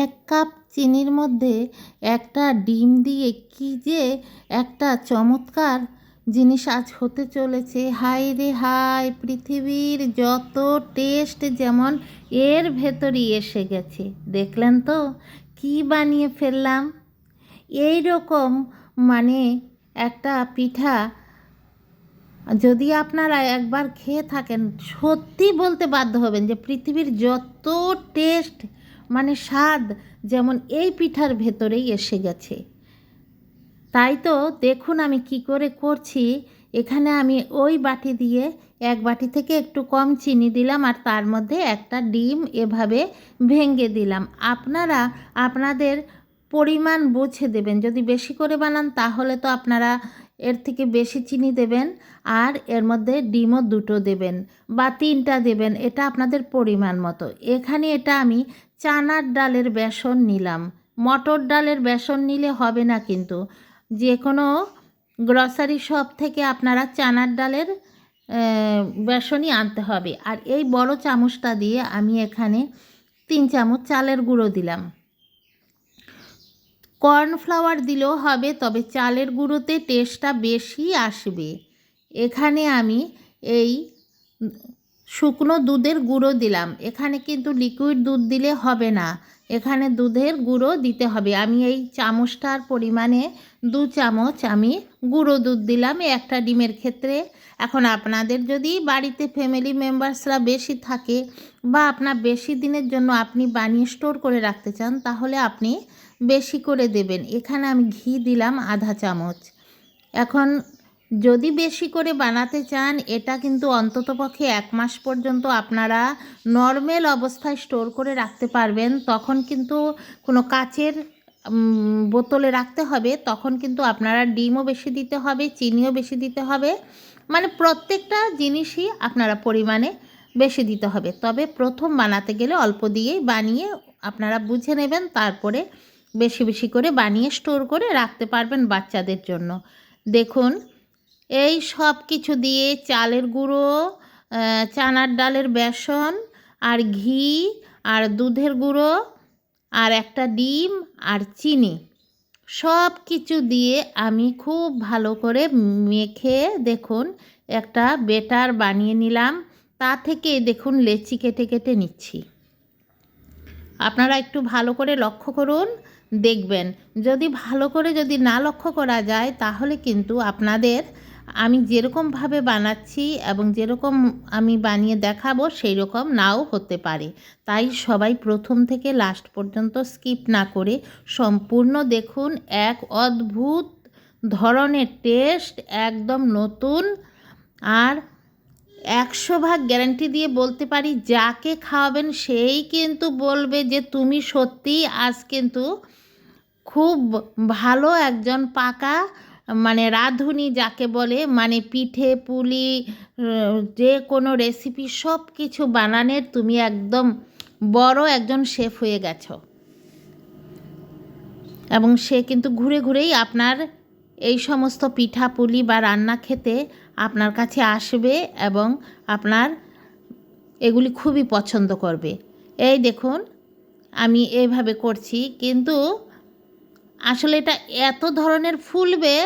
এক কাপ চিনির মধ্যে একটা ডিম দিয়ে কি যে একটা চমৎকার জিনিস আজ হতে চলেছে। হাই রে হাই পৃথিবীর যত টেস্ট যেমন এর ভেতরই এসে গেছে। দেখলেন তো, কি বানিয়ে ফেললাম? এই রকম মানে একটা পিঠা যদি আপনারা একবার খেয়ে থাকেন, সত্যি বলতে বাধ্য হবেন যে পৃথিবীর যত টেস্ট মানে স্বাদ যেমন এই পিঠার ভেতরেই এসে গেছে। তাই তো দেখুন আমি কি করে করছি। এখানে আমি ওই বাটি দিয়ে এক বাটি থেকে একটু কম চিনি দিলাম আর তার মধ্যে একটা ডিম এভাবে ভেঙে দিলাম। আপনারা আপনাদের পরিমাণ বুঝে দেবেন। যদি বেশি করে বানান তাহলে তো আপনারা এর থেকে বেশি চিনি দেবেন আর এর মধ্যে ডিমও দুটো দেবেন বা তিনটা দেবেন, এটা আপনাদের পরিমাণ মতো। এখানে এটা আমি চানার ডালের বেসন নিলাম। মটর ডালের বেসন নিলে হবে না কিন্তু। যে কোনো গ্রসারি শপ থেকে আপনারা চানার ডালের বেসনই আনতে হবে। আর এই বড় চামচটা দিয়ে আমি এখানে তিন চামচ চালের গুঁড়ো দিলাম। কর্নফ্লাওয়ার দিলেও হবে, তবে চালের গুঁড়োতে টেস্টটা বেশি আসবে। এখানে আমি এই শুকনো দুধের গুঁড়ো দিলাম। এখানে কিন্তু লিকুইড দুধ দিলে হবে না। এখানে দুধের গুঁড়ো দিতে হবে। আমি এই চামচটার পরিমাণে দু চামচ আমি গুঁড়ো দুধ দিলাম একটা ডিমের ক্ষেত্রে। এখন আপনাদের যদি বাড়িতে ফ্যামিলি মেম্বার্সরা বেশি থাকে বা আপনার বেশি দিনের জন্য আপনি বানিয়ে স্টোর করে রাখতে চান, তাহলে আপনি বেশি করে দেবেন। এখানে আমি ঘি দিলাম আধা চামচ। এখন যদি বেশি করে বানাতে চান, এটা কিন্তু অন্ততপক্ষে এক মাস পর্যন্ত আপনারা নর্মাল অবস্থায় স্টোর করে রাখতে পারবেন। তখন কিন্তু কোনো কাচের বোতলে রাখতে হবে। তখন কিন্তু আপনারা ডিমও বেশি দিতে হবে, চিনিও বেশি দিতে হবে। মানে প্রত্যেকটা জিনিসই আপনারা পরিমাণে বেশি দিতে হবে। তবে প্রথম বানাতে গেলে অল্প দিয়েই বানিয়ে আপনারা বুঝে নেবেন, তারপরে বেশি বেশি করে বানিয়ে স্টোর করে রাখতে পারবেন বাচ্চাদের জন্য। দেখুন, এই সব কিছু দিয়ে চালের গুঁড়ো চানার ডালের বেসন আর ঘি আর দুধের গুঁড়ো আর একটা ডিম আর চিনি সব কিছু দিয়ে আমি খুব ভালো করে মেখে দেখুন একটা বেটার বানিয়ে নিলাম। তা থেকে দেখুন লেচি কেটে কেটে নিচ্ছি। আপনারা একটু ভালো করে লক্ষ্য করুন দেখবেন। যদি ভালো করে যদি না লক্ষ্য করা যায়, তাহলে কিন্তু আপনাদের আমি যেরকমভাবে বানাচ্ছি এবং যেরকম আমি বানিয়ে দেখাবো সেই রকম নাও হতে পারে। তাই সবাই প্রথম থেকে লাস্ট পর্যন্ত স্কিপ না করে সম্পূর্ণ দেখুন, এক অদ্ভুত ধরনের টেস্ট একদম নতুন। আর একশো ভাগ গ্যারান্টি দিয়ে বলতে পারি, যাকে খাওয়াবেন সেই কিন্তু বলবে যে, তুমি সত্যি আজ কিন্তু খুব ভালো একজন পাকা মানে রাঁধুনি যাকে বলে মানে পিঠে, পুলি যে কোনো রেসিপি সব কিছু বানানোর তুমি একদম বড় একজন শেফ হয়ে গেছো। এবং সে কিন্তু ঘুরে ঘুরেই আপনার এই সমস্ত পিঠা, পুলি বা রান্না খেতে আপনার কাছে আসবে এবং আপনার এগুলি খুবই পছন্দ করবে। এই দেখুন, আমি এইভাবে করছি, কিন্তু আসলে এটা এত ধরনের ফুলবে,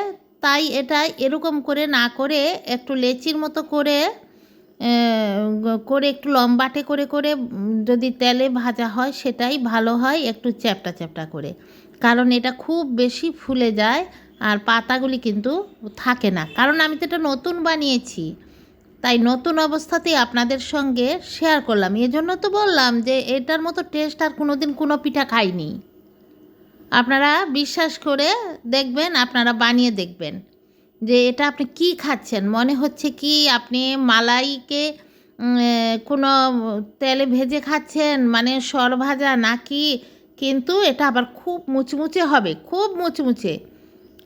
তাই এটা এরকম করে না করে একটু লেচির মতো করে করে একটু লম্বাটে করে করে যদি তেলে ভাজা হয় সেটাই ভালো হয় একটু চ্যাপটা চ্যাপটা করে। কারণ এটা খুব বেশি ফুলে যায় আর পাতাগুলি কিন্তু থাকে না। কারণ আমি তো এটা নতুন বানিয়েছি, তাই নতুন অবস্থাতেই আপনাদের সঙ্গে শেয়ার করলাম। এজন্য তো বললাম যে এটার মতো টেস্ট আর কোনোদিন কোনো পিঠা খাইনি। আপনারা বিশ্বাস করে দেখবেন, আপনারা বানিয়ে দেখবেন যে এটা আপনি কি খাচ্ছেন। মনে হচ্ছে কি আপনি মালাইকে কোনো তেলে ভেজে খাচ্ছেন মানে সর ভাজা নাকি? কিন্তু এটা আবার খুব মুচমুচে হবে, খুব মুচমুচে।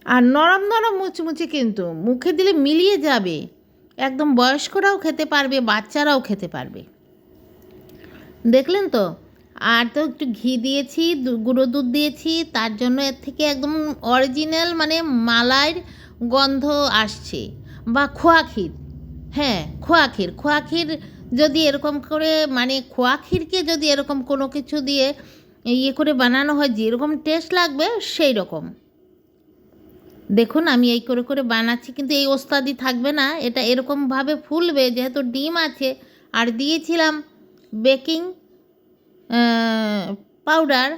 আর নরম নরম মুচমুচে কিন্তু মুখে দিলে মিলিয়ে যাবে। একদম বয়স্করাও খেতে পারবে, বাচ্চারাও খেতে পারবে। দেখলেন তো? আর তো একটু ঘি দিয়েছি গুঁড়ো দুধ দিয়েছি, তার জন্য এর থেকে একদম অরিজিনাল মানে মালাইয়ের গন্ধ আসছে বা খোয়া ক্ষীর। হ্যাঁ খোয়া ক্ষীর। খোয়া ক্ষীর যদি এরকম করে মানে খোয়া ক্ষীরকে যদি এরকম কোনো কিছু দিয়ে ইয়ে করে বানানো হয়, যেরকম টেস্ট লাগবে সেই রকম। দেখুন, আমি এই করে করে বানাচ্ছি, কিন্তু এই ওস্তাদি থাকবে না। এটা এরকমভাবে ফুলবে, যেহেতু ডিম আছে, আর দিয়েছিলাম বেকিং পাউডার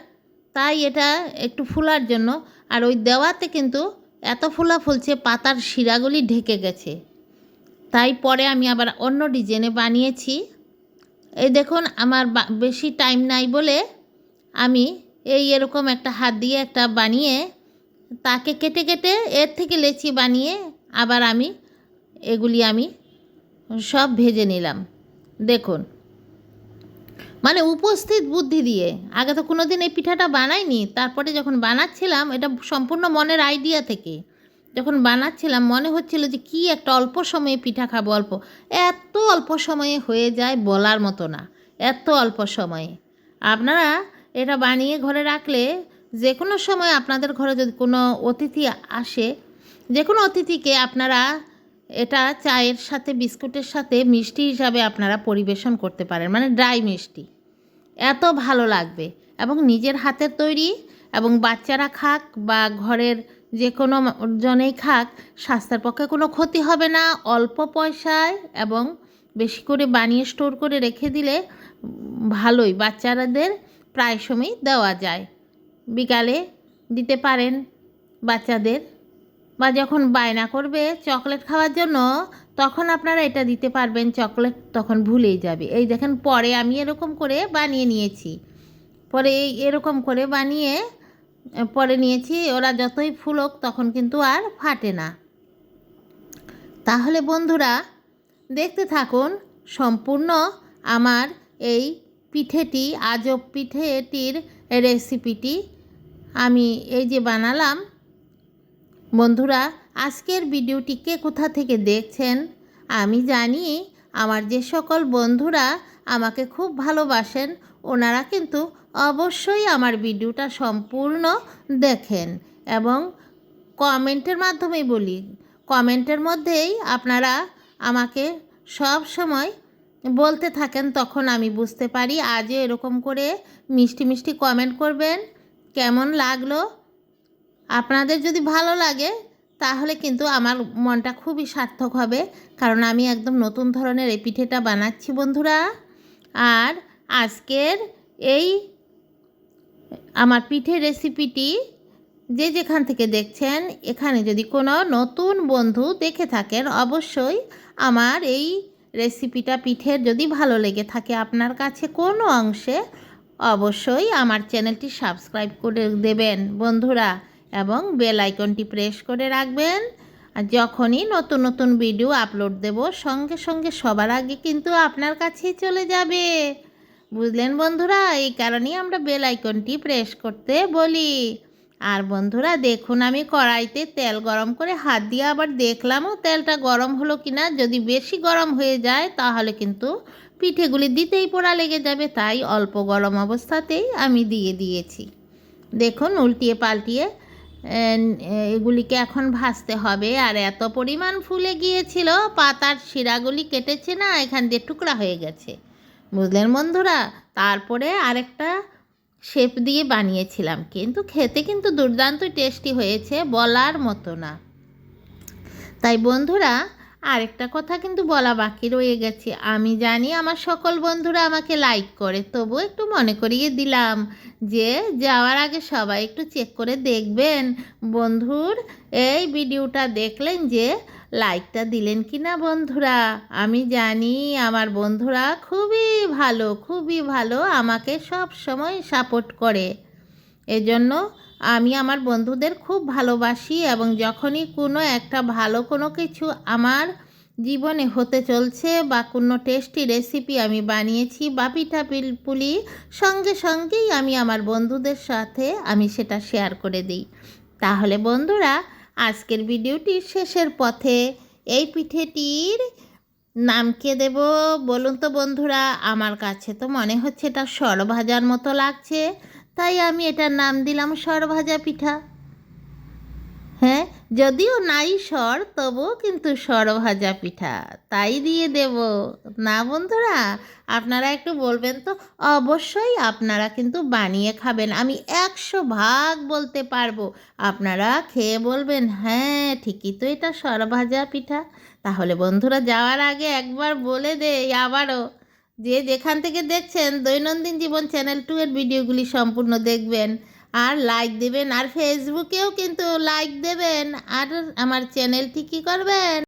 তাই এটা একটু ফুলার জন্য। আর ওই দেওয়াতে কিন্তু এত ফুলা ফুলছে, পাতার শিরাগুলি ঢেকে গেছে। তাই পরে আমি আবার অন্য ডিজাইনে বানিয়েছি। এই দেখুন, আমার বেশি টাইম নাই বলে আমি এই এরকম একটা হাত দিয়ে একটা বানিয়ে তাকে কেটে কেটে এর থেকে লেচি বানিয়ে আবার আমি এগুলি আমি সব ভেজে নিলাম। দেখুন মানে উপস্থিত বুদ্ধি দিয়ে। আগে তো কোনো দিন এই পিঠাটা বানাইনি, তারপরে যখন বানাচ্ছিলাম, এটা সম্পূর্ণ মনের আইডিয়া থেকে। যখন বানাচ্ছিলাম, মনে হচ্ছিল যে কি একটা অল্প সময়ে পিঠা খাব, অল্প। এত অল্প সময়ে হয়ে যায় বলার মতো না। এত অল্প সময়ে। আপনারা এটা বানিয়ে ঘরে রাখলে যে কোনো সময় আপনাদের ঘরে যদি কোনো অতিথি আসে যে কোনো অতিথিকে আপনারা এটা চায়ের সাথে, বিস্কুটের সাথে মিষ্টি হিসাবে আপনারা পরিবেশন করতে পারেন মানে ড্রাই মিষ্টি। এত ভালো লাগবে। এবং নিজের হাতের তৈরি এবং বাচ্চারা খাক বা ঘরের যে কোনো জনেই খাক, স্বাস্থ্যের পক্ষে কোনো ক্ষতি হবে না। অল্প পয়সায় এবং বেশি করে বানিয়ে স্টোর করে রেখে দিলে ভালোই। বাচ্চাদের প্রায় সময় দেওয়া যায়। বিকালে দিতে পারেন বাচ্চাদের। বা যখন বায়না করবে চকলেট খাওয়ার জন্য, তখন আপনারা এটা দিতে পারবেন, চকলেট তখন ভুলেই যাবে। এই দেখেন, পরে আমি এরকম করে বানিয়ে নিয়েছি। পরে এই এরকম করে বানিয়ে পরে নিয়েছি, ওরা যতই ফুলক তখন কিন্তু আর ফাটে না। তাহলে বন্ধুরা, দেখতে থাকুন, সম্পূর্ণ আমার এই পিঠেটি, আজব পিঠেটির রেসিপিটি আমি এই যে বানালাম বন্ধুরা, আজকের ভিডিওটি কে কোথা থেকে দেখছেন? আমি জানি আমার যে সকল বন্ধুরা আমাকে খুব ভালোবাসেন, ওনারা কিন্তু অবশ্যই আমার ভিডিওটা সম্পূর্ণ দেখেন এবং কমেন্টের মাধ্যমে বলি। কমেন্টের মধ্যেই আপনারা আমাকে সব সময় বলতে থাকেন, তখন আমি বুঝতে পারি আজও এরকম করে মিষ্টি মিষ্টি কমেন্ট করবেন, কেমন লাগল আপনাদের যদি ভালো লাগে, তাহলে কিন্তু আমার মনটা খুবই সার্থক হবে। কারণ আমি একদম নতুন ধরনের এই পিঠেটা বানাচ্ছি বন্ধুরা। আর আজকের এই আমার পিঠে রেসিপিটি যে যেখান থেকে দেখছেন, এখানে যদি কোনো নতুন বন্ধু দেখে থাকেন, অবশ্যই আমার এই রেসিপিটা পিঠের যদি ভালো লেগে থাকে আপনার কাছে কোনো অংশে, অবশ্যই আমার চ্যানেলটি সাবস্ক্রাইব করে দেবেন বন্ধুরা। এবং বেল আইকনটি প্রেস করে রাখবেন। আর যখনই নতুন নতুন ভিডিও আপলোড দেব, সঙ্গে সঙ্গে সবার আগে কিন্তু আপনার কাছেই চলে যাবে। বুঝলেন বন্ধুরা? এই কারণেই আমরা বেল আইকনটি প্রেস করতে বলি। আর বন্ধুরা, দেখুন আমি কড়াইতে তেল গরম করে হাত দিয়ে আবার দেখলামও তেলটা গরম হলো কিনা। যদি বেশি গরম হয়ে যায়, তাহলে কিন্তু পিঠেগুলি দিতেই পোড়া লেগে যাবে। তাই অল্প গরম অবস্থাতেই আমি দিয়ে দিয়েছি। দেখুন, উল্টিয়ে পাল্টিয়ে এগুলিকে এখন ভাসতে হবে। আর এত পরিমাণ ফুলে গিয়েছিল, পাতার শিরাগুলি কেটেছে না, এখান দিয়ে টুকরা হয়ে গেছে। বুঝলেন বন্ধুরা, তারপরে আরেকটা শেপ দিয়ে বানিয়েছিলাম। কিন্তু খেতে কিন্তু দুর্দান্ত টেস্টি হয়েছে, বলার মতো না। তাই বন্ধুরা আরেকটা কথা কিন্তু বলা বাকি রয়ে গেছে। আমি জানি আমার সকল বন্ধুরা আমাকে লাইক করে তবু একটু মনে করিয়ে দিলাম যে যাওয়ার আগে সবাই একটু চেক করে দেখবেন। বন্ধুর এই ভিডিওটা দেখলেন যে লাইকটা দিলেন কি না বন্ধুরা? আমি জানি আমার বন্ধুরা খুবই ভালো খুবই ভালো, আমাকে সব সময় সাপোর্ট করে। এজন্য আমি আমার বন্ধুদের খুব ভালোবাসি এবং যখনই কোনো একটা ভালো কোনো কিছু আমার জীবনে হতে চলছে বা কোনো টেস্টি রেসিপি আমি বানিয়েছি বা পিঠা পুলি সঙ্গে সঙ্গেই আমি আমার বন্ধুদের সাথে আমি সেটা শেয়ার করে দিই। তাহলে বন্ধুরা, আজকের ভিডিওটির শেষের পথে। এই পিঠেটির নাম কে দেব বলুন তো বন্ধুরা, আমার কাছে তো মনে হচ্ছে এটা সরভাজার মতো লাগছে। তাই আমি এটার নাম দিলাম সরভাজা পিঠা। হ্যাঁ যদিও নাই স্বর তবুও কিন্তু স্বর ভাজা পিঠা। তাই দিয়ে দেব। না বন্ধুরা, আপনারা একটু বলবেন তো, অবশ্যই আপনারা কিন্তু বানিয়ে খাবেন। আমি একশো ভাগ বলতে পারব। আপনারা খেয়ে বলবেন হ্যাঁ ঠিকই তো এটা স্বর ভাজা পিঠা। তাহলে বন্ধুরা যাওয়ার আগে একবার বলে দেই আবারও। যে যেখান থেকে দেখছেন দৈনন্দিন জীবন চ্যানেল টু এর ভিডিওগুলি সম্পূর্ণ দেখবেন। আর লাইক দেবেন। আর ফেসবুকেও কিন্তু লাইক দেবেন। আর আমার চ্যানেলটি কী করবেন?